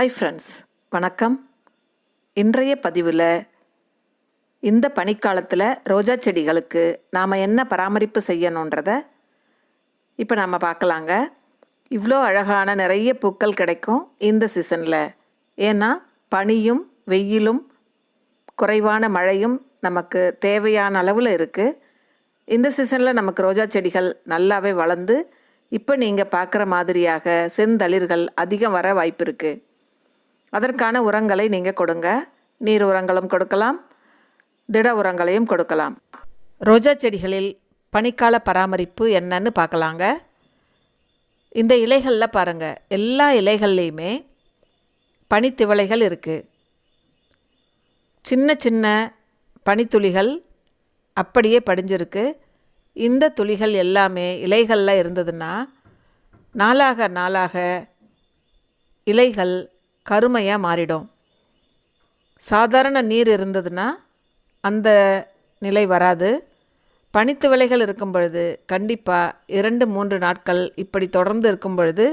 Hi friends வணக்கம். இன்றைய பதிவில் இந்த பனிக்காலத்தில் ரோஜா செடிகளுக்கு நாம் என்ன பராமரிப்பு செய்யணுன்றத இப்போ நாம் பார்க்கலாங்க. இவ்வளோ அழகான நிறைய பூக்கள் கிடைக்கும் இந்த சீசனில் ஏன்னா பனியும் வெயிலும் குறைவான மழையும் நமக்கு தேவையான அளவில் இருக்குது இந்த சீசனில் நமக்கு ரோஜா செடிகள் நல்லாவே வளர்ந்து இப்போ நீங்கள் பார்க்குற மாதிரியாக செந்தளிர்கள் அதிகம் வர வாய்ப்பு இருக்குது அதற்கான உரங்களை நீங்கள் கொடுங்க. நீர் உரங்களும் கொடுக்கலாம். திட உரங்களையும் கொடுக்கலாம். ரோஜா செடிகளில் பனிக்கால பராமரிப்பு என்னன்னு பார்க்கலாங்க. இந்த இலைகளில் பாருங்கள் எல்லா இலைகள்லேயுமே பனித்திவளைகள் இருக்குது சின்ன சின்ன பனித்துளிகள் அப்படியே படிஞ்சிருக்கு. இந்த துளிகள் எல்லாமே இலைகளில் இருந்ததுன்னா நாளாக நாளாக இலைகள் கருமையாக மாறிடும். சாதாரண நீர் இருந்ததுன்னா அந்த நிலை வராது. பனித்து விலைகள் இருக்கும் பொழுது கண்டிப்பாக இரண்டு மூன்று நாட்கள் இப்படி தொடர்ந்து இருக்கும் பொழுது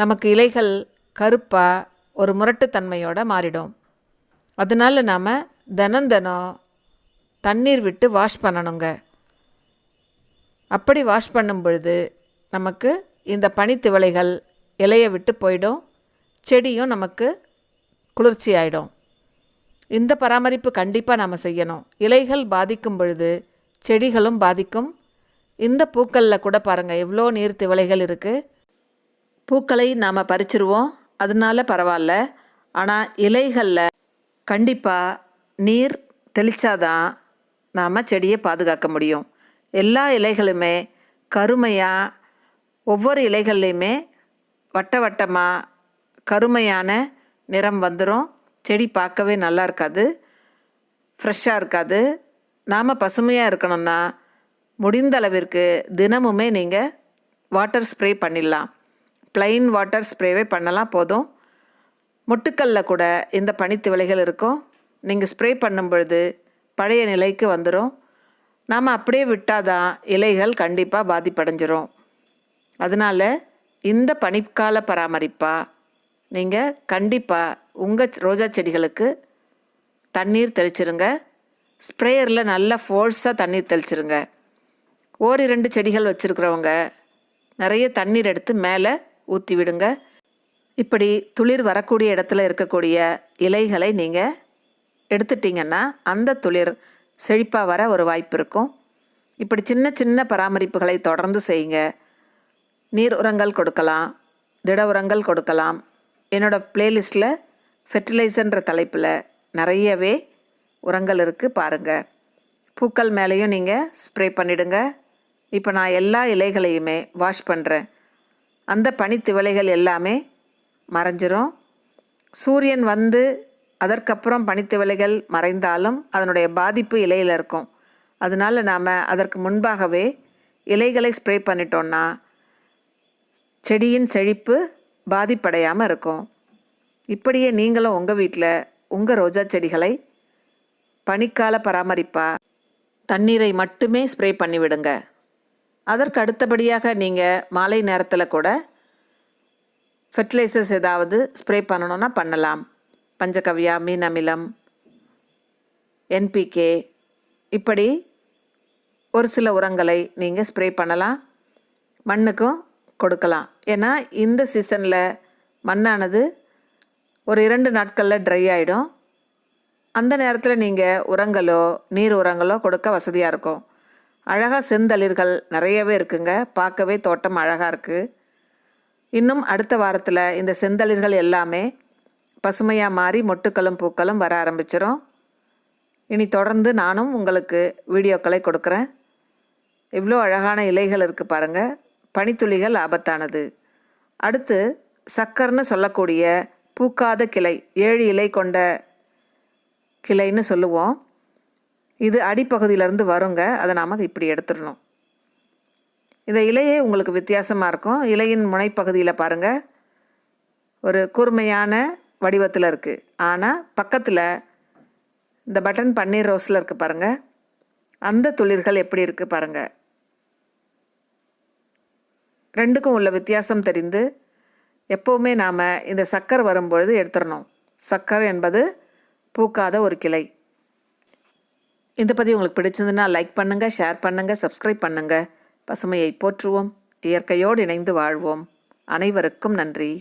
நமக்கு இலைகள் கருப்பாக ஒரு முரட்டுத்தன்மையோடு மாறிடும். அதனால் நாம் தினம் தினம் தண்ணீர் விட்டு வாஷ் பண்ணணுங்க. அப்படி வாஷ் பண்ணும் பொழுது நமக்கு இந்த பனித்திவளைகள் இலையை விட்டு போயிடும். செடியும் நமக்கு குளிர்ச்சி ஆகிடும் இந்த பராமரிப்பு கண்டிப்பாக நாம் செய்யணும். இலைகள் பாதிக்கும் பொழுது செடிகளும் பாதிக்கும். இந்த பூக்களில் கூட பாருங்கள் எவ்வளோ நீர் திவளைகள் இருக்குது பூக்களை நாம் பறிச்சிருவோம். அதனால பரவாயில்ல. ஆனால் இலைகளில் கண்டிப்பாக நீர் தெளித்தாதான் நாம் செடியை பாதுகாக்க முடியும். எல்லா இலைகளுமே கருமையாக ஒவ்வொரு இலைகள்லையுமே வட்ட வட்டமாக கருமையான நிறம் வந்துடும் செடி பார்க்கவே நல்லா இருக்காது ஃப்ரெஷ்ஷாக இருக்காது. நாம் பசுமையாக இருக்கணும்னா முடிந்த அளவிற்கு தினமுமே நீங்கள் வாட்டர் ஸ்ப்ரே பண்ணிடலாம். ப்ளைன் வாட்டர் ஸ்ப்ரேவே பண்ணலாம் போதும். முட்டுக்கல்ல கூட இந்த பனித்திவளைகள் இருக்கும். நீங்கள் ஸ்ப்ரே பண்ணும் பொழுது பழைய நிலைக்கு வந்துடும் நாம் அப்படியே விட்டால் தான் இலைகள் கண்டிப்பாக பாதிப்படைஞ்சிரும். அதனால் இந்த பனிக்கால பராமரிப்பாக நீங்கள் கண்டிப்பாக உங்கள் ரோஜா செடிகளுக்கு தண்ணீர் தெளிச்சிருங்க. ஸ்ப்ரேயரில் நல்லா ஃபோர்ஸாக தண்ணீர் தெளிச்சிருங்க. ஓர் இரண்டு செடிகள் வச்சுருக்கிறவங்க நிறைய தண்ணீர் எடுத்து மேலே ஊற்றி விடுங்க. இப்படி துளிர் வரக்கூடிய இடத்துல இருக்கக்கூடிய இலைகளை நீங்கள் எடுத்துட்டிங்கன்னா அந்த துளிர் செழிப்பாக வர ஒரு வாய்ப்பு இருக்கும். இப்படி சின்ன சின்ன பராமரிப்புகளை தொடர்ந்து செய்யுங்க. நீர் உரங்கள் கொடுக்கலாம் திட உரங்கள் கொடுக்கலாம். என்னோடய ப்ளேலிஸ்ட்டில் ஃபெர்டிலைசர்ன்ற தலைப்பில் நிறையவே உரங்கள் இருக்குது பாருங்கள் பூக்கள் மேலேயும் நீங்கள் ஸ்ப்ரே பண்ணிவிடுங்க இப்போ நான் எல்லா இலைகளையுமே வாஷ் பண்ணுறேன் அந்த பனித்திவலைகள் எல்லாமே மறைஞ்சிரும். சூரியன் வந்து அதற்கப்புறம் பனித்திவலைகள் மறைந்தாலும் அதனுடைய பாதிப்பு இலையில் இருக்கும். அதனால் நாம் அதற்கு முன்பாகவே இலைகளை ஸ்ப்ரே பண்ணிட்டோன்னா செடியின் செழிப்பு பாதிப்படையாமல் இருக்கும். இப்படியே நீங்களும் உங்கள் வீட்டில் உங்கள் ரோஜா செடிகளை பனிக்கால பராமரிப்பாக தண்ணீரை மட்டுமே ஸ்ப்ரே பண்ணிவிடுங்க அதற்கு அடுத்தபடியாக நீங்கள் மாலை நேரத்தில் கூட ஃபெர்டிலைசர்ஸ் ஏதாவது ஸ்ப்ரே பண்ணணுன்னா பண்ணலாம். பஞ்சகவ்யா மீன் அமிலம் என்பிகே இப்படி ஒரு சில உரங்களை நீங்கள் ஸ்ப்ரே பண்ணலாம். மண்ணுக்கும் கொடுக்கலாம். ஏன்னா இந்த சீசனில் மண்ணானது ஒரு இரண்டு நாட்களில் ட்ரை ஆகிடும் அந்த நேரத்தில் நீங்கள் உரங்களோ நீர் உரங்களோ கொடுக்க வசதியாக இருக்கும். அழகாக செந்தளிர்கள் நிறையவே இருக்குங்க. பார்க்கவே தோட்டம் அழகாக இருக்குது இன்னும் அடுத்த வாரத்தில் இந்த செந்தளிர்கள் எல்லாமே பசுமையாக மாறி மொட்டுக்களும் பூக்களும் வர ஆரம்பிச்சிடும் இனி தொடர்ந்து நானும் உங்களுக்கு வீடியோக்களை கொடுக்குறேன். இவ்வளோ அழகான இலைகள் இருக்குது பாருங்கள் பனித்துளிகள் ஆபத்தானது. அடுத்து சக்கர்னு சொல்லக்கூடிய பூக்காத கிளை ஏழு இலை கொண்ட கிளைன்னு சொல்லுவோம். இது அடிப்பகுதியிலேருந்து வருங்க. அதை நாம் இப்படி எடுத்துடணும். இந்த இலையே உங்களுக்கு வித்தியாசமாக இருக்கும். இலையின் முனைப்பகுதியில் பாருங்கள் ஒரு கூர்மையான வடிவத்தில் இருக்குது ஆனால் பக்கத்தில் இந்த பட்டன் பன்னீர் ரோஸில் இருக்குது பாருங்கள் அந்த துளிர்கள் எப்படி இருக்குது பாருங்கள் ரெண்டுக்கும் உள்ள வித்தியாசம் தெரிந்து எப்போவுமே நாம் இந்த சக்கர் வரும்பொழுது எடுத்துடணும் சக்கர் என்பது பூக்காத ஒரு கிளை. இந்த பதிவு உங்களுக்கு பிடிச்சிருந்துன்னா லைக் பண்ணுங்கள் ஷேர் பண்ணுங்கள் சப்ஸ்கிரைப் பண்ணுங்கள் பசுமையை போற்றுவோம் இயற்கையோடு இணைந்து வாழ்வோம். அனைவருக்கும் நன்றி.